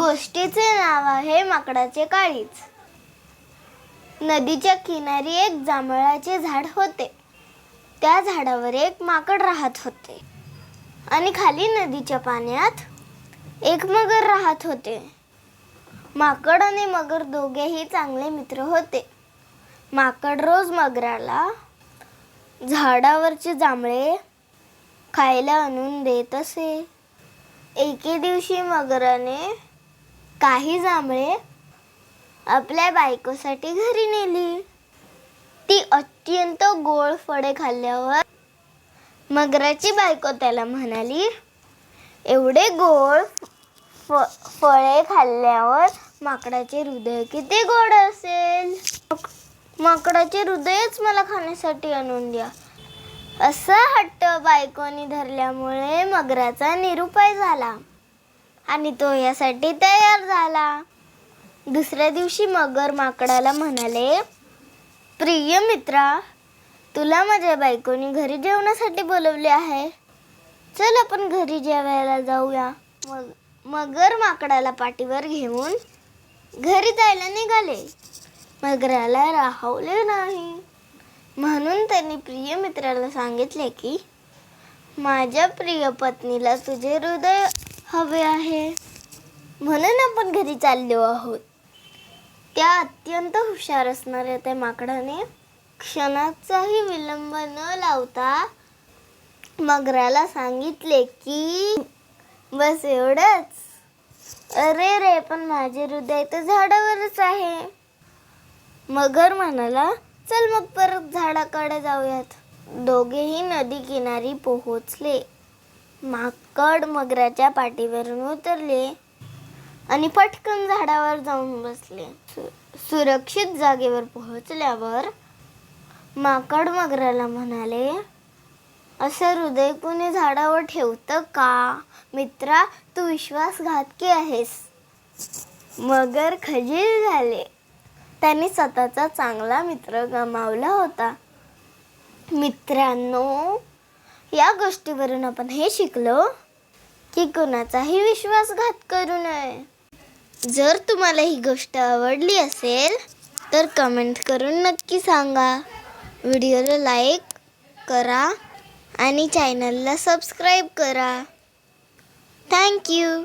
गोष्टीचे नाव आहे माकडाचे काळीच. नदीच्या किनारी एक जांभळाचे झाड होते. त्या झाडावर एक माकड राहत होते. आणि खाली नदीच्या पाण्यात एक मगर राहत होते. माकड आणि मगर दोघेही चांगले मित्र होते. माकड रोज मगराला झाडावरचे जांभळे खायला आणून देत असे. एके दिवशी मगराने काही जांभळे आपल्या बायकोसाठी घरी नेली. ती अत्यंत गोड फळे खाल्ल्यावर मगराची बायको त्याला म्हणाली एवढे गोड फ फळे खाल्ल्यावर माकडाचे हृदय किती गोड असेल? मक- माकडाचे हृदयच मला खाण्यासाठी आणून द्या. असा हट्ट बायकोनी धरल्यामुळे मगराचा निरुपाय झाला. आणि तो यासाठी तयार झाला. दुसऱ्या दिवशी मगर माकडाला म्हणाले प्रिय मित्रा तुला माझ्या बायकोनी घरी जेवणासाठी बोलवले आहे. चल आपण घरी जेवायला जाऊया. मग मगर माकडाला पाठीवर घेऊन घरी जायला निघाले. मगराला राहवले नाही. म्हणून त्यांनी प्रिय मित्राला सांगितले की माझ्या प्रिय पत्नीला तुझे हृदय हवे आहे. म्हणून आपण घरी चाललो आहोत. त्या अत्यंत हुशार असणाऱ्या त्या माकडाने क्षणाचाही विलंब न लावता मगराला सांगितले की बस एवढंच. अरे रे पण माझे हृदय तर झाडावरच आहे. मगर म्हणाला चल मग परत झाडाकडे जाऊयात. दोघेही नदी किनारी पोहोचले. माकड मगराच्या पाठीवरून उतरले आणि पटकन झाडावर जाऊन बसले. सु- सुरक्षित जागेवर पोहोचल्यावर माकड मगराला म्हणाले असं हृदय कुणी झाडावर ठेवतं का? मित्रा तू विश्वासघातकी आहेस. मगर खजील झाले. त्यांनी स्वतःचा चांगला मित्र गमावला होता. मित्रांनो या गोष्टीवरून आपण हे शिकलो की कुणाचाही विश्वासघात करू नये. जर तुम्हाला ही गोष्ट आवडली असेल तर कमेंट करून नक्की सांगा. व्हिडिओला लाईक करा आणि चॅनलला सबस्क्राईब करा. थँक्यू